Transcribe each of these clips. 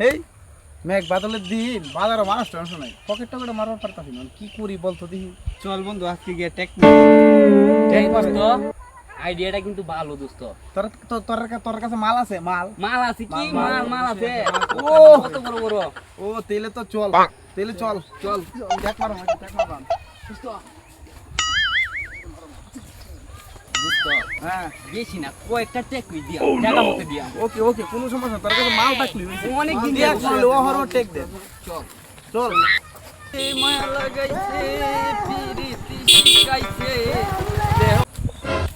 এই মেঘ বাদলের দিন বাজারও মানুষ টানুষ নাই। পকেট টকেটে মারবার পারতাছি না। কি করি বলতো দেখি। চল বন্ধু আজকে গিয়ে টেক এই দোস্ত আইডিয়াটা কিন্তু ভালো দোস্ত। তোর তো- তোর তোর কাছে মাল আছে? মাল। মাল আছে কি? মাল মাল আছে। ও। কত বড় বড়। ও তেলে তো চল। তেলে চল। চল। দেখ মারো দেখ মারো। দোস্ত হ্যাঁ বেশি না। কয়েকটা টেক দিয়া টাকা মতো দিয়া। ওকে ওকে কোনো সমস্যা তোর কাছে মাল থাকলি অনেক দিন দেখছি। মারলে ও হর টেক দে। চল। চল। এই মায়া লাগাইছে পিরিতি শিখাইছে।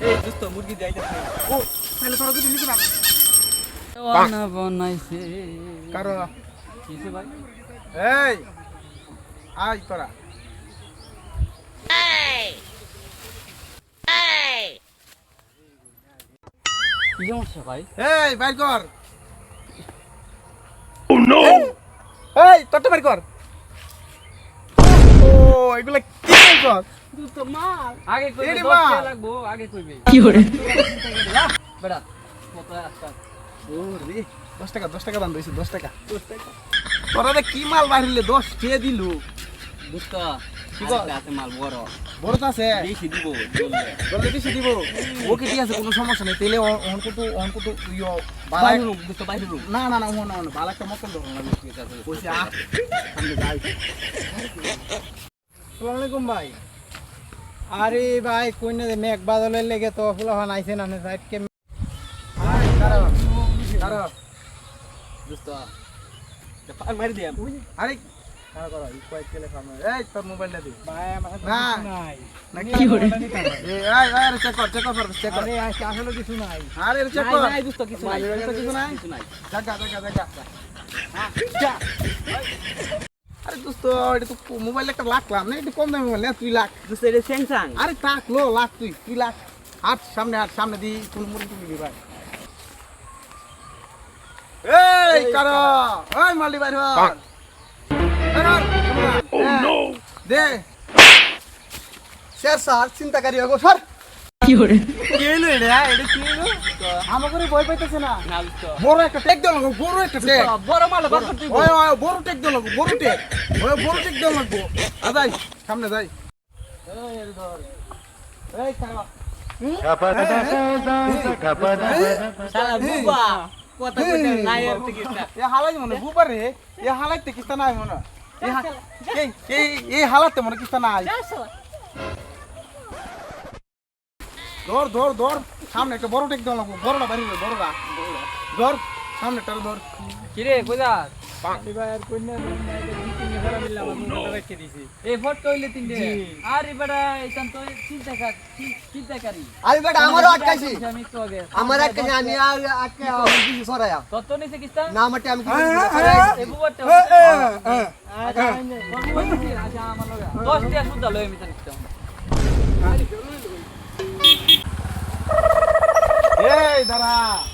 এই দোস্ত মুরগি দিয়ে আইতাছে। ও তাহলে তোরা যদি নিতে না বানা বানাইছে। কারও? কিসে ভাই এই আয় তোরা। কি সমস্যা ভাই? এই বাইর কর। এই তোরটা বাইর কর। ও এগুলা কি কর? তো মাল। আগে কইবে 10 লাগবো আগে কি করে? বেড়া কত আজকাল ও রে দশ টাকা দশ টাকা দাম রয়েছে দশ টাকা। তোরা কি মাল বাহিরলে দশ কে দিলু? দোস্ত কি কর? মাল বড়। বড় তো আছে। বেশি দিব চলবে বললে বেশি দিব। ওকে ঠিক আছে কোনো সমস্যা নেই। তেলে অনকো তো অনকো তো ইয়ো বাইরে রুম বাইরে রুম না না না ও বালা একটা মতন ধরো না ঠিক আছে। কইছে আ সামনে যাই। আসসালামু আলাইকুম ভাই। আরে ভাই কই না মেঘ বাদলের লেগে তো ফুলাহান আইছে না সাইড কে আয় দাঁড়াও দাঁড়াও। দোস্ত পার মারি দিয়াম। আরে দাঁড়া করো কয়েক কেলে সামনে এই তোর মোবাইলটা দি। ভাই আমার কাছে না। কিছু নাই। না কি করে? এই আয় আয় আরে চেক কর চেক কর চেক কর। আরে আসলে কিছু নাই। আরে চেক কর। নাই দোস্ত কিছু নাই কিছু নাই? কিছু নাই। জাগা জাগা জাগা যা আরে দোস্ত এটা তো মোবাইল একটা লাখলাম না এটা কম দামি মোবাইল না তুই লাখ। দোস্ত এটা স্যামসাং আরে টাক লো লাখ তুই তুই লাখ। হাট সামনে হাট সামনে দি কোন মুড়ি তুমি দি ভাই। এই কারা? ওই মালদি বাইর দে। স্যার স্যার চিন্তাকারী হগো স্যার। কি করে কি হইল এটা এটা কি হইল আমাকে ভয় পাইতেছে না। বড় একটা টেক দাও লাগবো বড় একটা টেক। বড় মাল ওই ওই বড় টেক দাও লাগবো বড় টেক। ওই বড় টেক দাও লাগবো। আদাই সামনে যাই। এই কারা শালা বুবা কথা কইতে নাই আর থেকে এ হালাই মনে বুবার রে। এ হালাইতে কিস্তা নাই মনে এই এই এই হালাতে মনে কিস্তা নাই। ধর ধর ধর সামনে একটা বড় টেক দাও লাগবো বড়টা বাড়ি বড়টা ধর সামনে একটা ধর কি রে কইদা ভাই আর কই না তিন ঘর মিলে আমার মোবাইলটা রেখে দিছি এই ফটো হইলে তিনটে আরে বেটা এখান তো চিন্তা কর চিন্তা করি আরে বেটা আমারও আটকাইছি আমি তো আগে আমার আটকাইছি আমি আর আটকে দিছি সরায়া তত নিছে কিস্তা না আমারটা আমি কি এই বুবারটা আচ্ছা আমার লগে 10 টা সুদা লই আমি জানিস এই দাঁড়া দাঁড়া তো মালটা বাড়ি করুম হ্যাঁ এবার ও আচ্ছা সাইডে কর সাইডে এই আচ্ছা সাইডে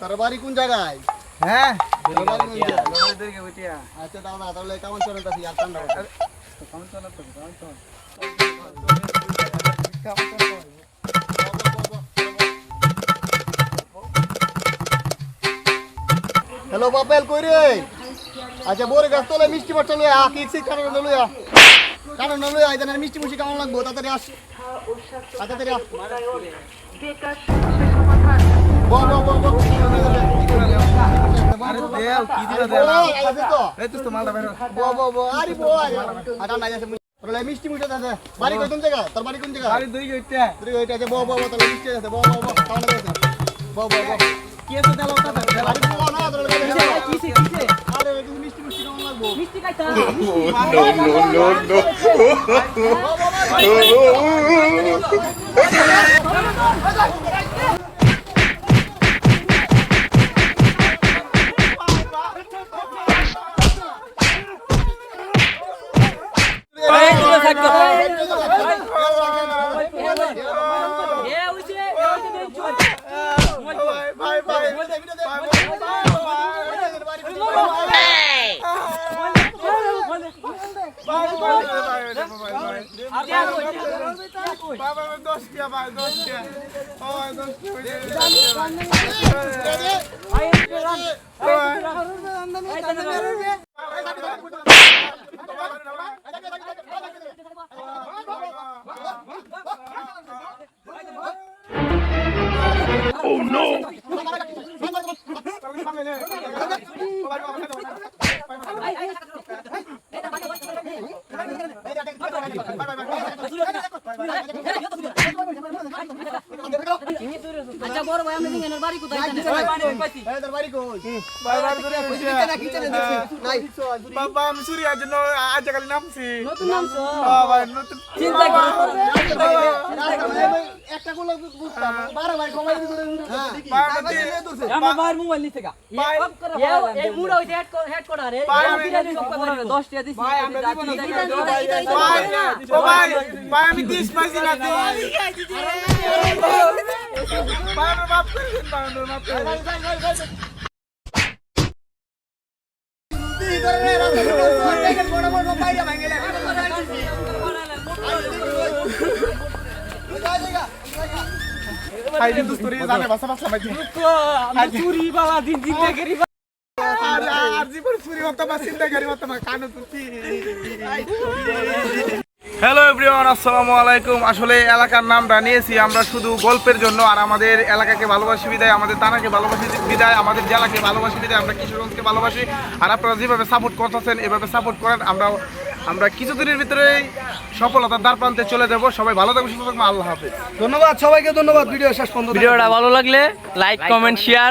তার বাড়ি কোন জায়গায় হ্যাঁ আচ্ছা দাদা তাহলে কেমন চলে তাছি আর ঠান্ডা হবে। কেমন চলে তো কেমন চলে হ্যালো বাপেল কই রে আচ্ছা বরে গাছ তোলে মিষ্টি বাচ্চা লইয়া আ কেক সেক কারণ লইয়া কারণ লইয়া আইদান মিষ্টি মুষ্টি কেমন লাগবো তাড়াতাড়ি আস আ, তাড়াতাড়ি আস বল বল বল বল আরে দেও কি দিবা দেও ওই, আছে তো এই তুই তো মালটা বের বো বো বো আরে বো আরে আটা নাই আছে তোলে মিষ্টি মুষ্টি আছে বাড়ি কোন জায়গা তোর বাড়ি কোন জায়গা আরে দুই গইটা তুই ওইটা আছে বো বো বো তোলে মিষ্টি আছে বো বো বো কেমন আছে বো বো বো কি আছে কথা বো না মিষ্টি মুষ্টি কেমন লাগবো ভাই মোবাইল দে, ভাই ওই দে, মোবাইল, ভাই। ভাই, ভাই, ভাই, দশ টিয়া, ভাই, দশ টিয়া। ও, ভাই, দশ টিয়া, ওই দে, দশ টিয়া, ভাই। আচ্ছা বড় ভাই আমি এনার বাড়ি কোথায় জানেন? এই তোর বাড়ি কই? ভাই, ভাই, দূরে বসে। নাই বাবা, আমি সুরিয়ার জন্য আজকাল নামছি। নতুন নামছো ভাই, নতুন চিন্তা করো। একটা গুলো বুঝতাম বারো কমাই দিতে ভাই, আমার ভাইয়ের মোবাইল নিতে গা। ভাই, এ- এই মুড়া head quarter এ। ভাই, আমি- দশ টাকা দিছি ভাই, আমরা দিব না, করো। ভাই, ভাই, আমি দিস পাইছি না, দিস। ভাই, আমরা মাফ করে দিন, ভাই, আমরা মাফ করে দিন। জানে, বাসা বাসা ভাই। চুরি বালা দিন জিন্দাগিরি আর আর জীবন চুরি হতো বা চিন্তাকারী হতো না কানো তুই হ্যালো এভরিওয়ান আসসালামু আলাইকুম। আসলে এলাকার নামটা নিয়েছি আমরা শুধু গল্পের জন্য আর আমাদের এলাকাকে ভালোবাসি বিদায় আমাদের তানাকে ভালোবাসি বিদায় আমাদের জেলাকে ভালোবাসি বিদায় আমরা কিশোরগঞ্জকে ভালোবাসি। আর আপনারা যেভাবে সাপোর্ট করতেছেন এভাবে সাপোর্ট করেন আমরা আমরা কিছুদিনের ভিতরে সফলতার দ্বার প্রান্তে চলে যাব। সবাই ভালো থাকব সুস্থ থাকবে আল্লাহ হাফেজ। ধন্যবাদ সবাইকে ধন্যবাদ ভিডিও শেষ পর্যন্ত ভিডিওটা ভালো লাগলে লাইক কমেন্ট শেয়ার